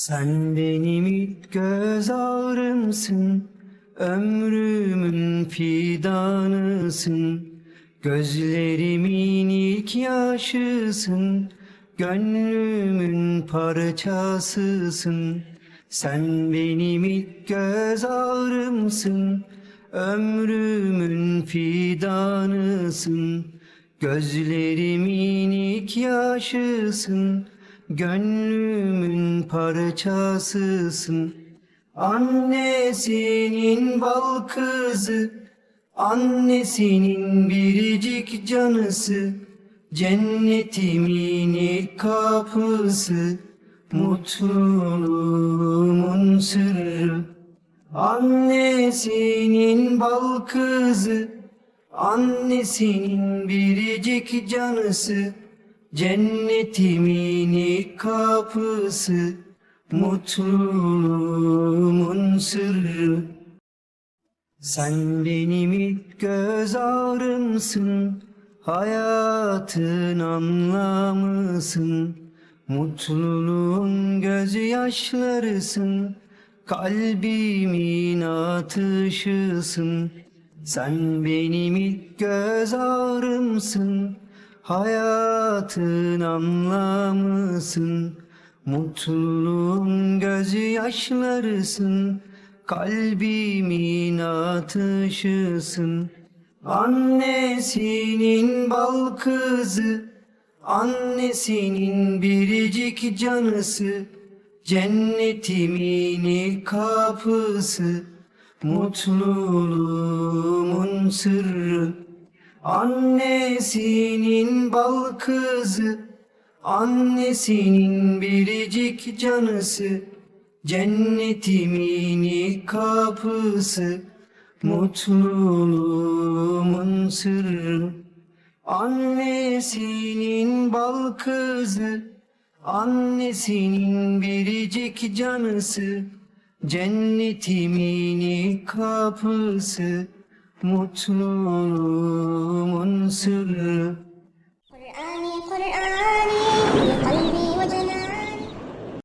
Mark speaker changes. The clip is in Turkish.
Speaker 1: Sen benim ilk göz ağrımsın, ömrümün fidanısın. Gözlerimin ilk yaşısın, gönlümün parçasısın. Sen benim ilk göz ağrımsın, ömrümün fidanısın. Gözlerimin ilk yaşısın, gönlümün parçasısın. Annesinin bal kızı, annesinin biricik canısı, cennetimin ilk kapısı, mutluluğumun sırrı. Annesinin bal kızı, annesinin biricik canısı, cennetimin kapısı, mutluluğumun sırrı. Sen benim ilk göz ağrımsın, hayatın anlamısın. Mutluluğun gözyaşlarısın, kalbimin atışısın. Sen benim ilk göz ağrımsın, hayatın anlamısın. Mutluluğun gözyaşlarısın, kalbimin atışısın. Annesinin bal kızı, annesinin biricik canısı, cennetimin ilk kapısı, mutluluğumun sırrı. Annesinin bal kızı, annesinin biricik canısı, cennetimin kapısı, mutluluğumun sırrı. Annesinin bal kızı, annesinin biricik canısı, cennetimin kapısı, Mutluluğumun sırrı.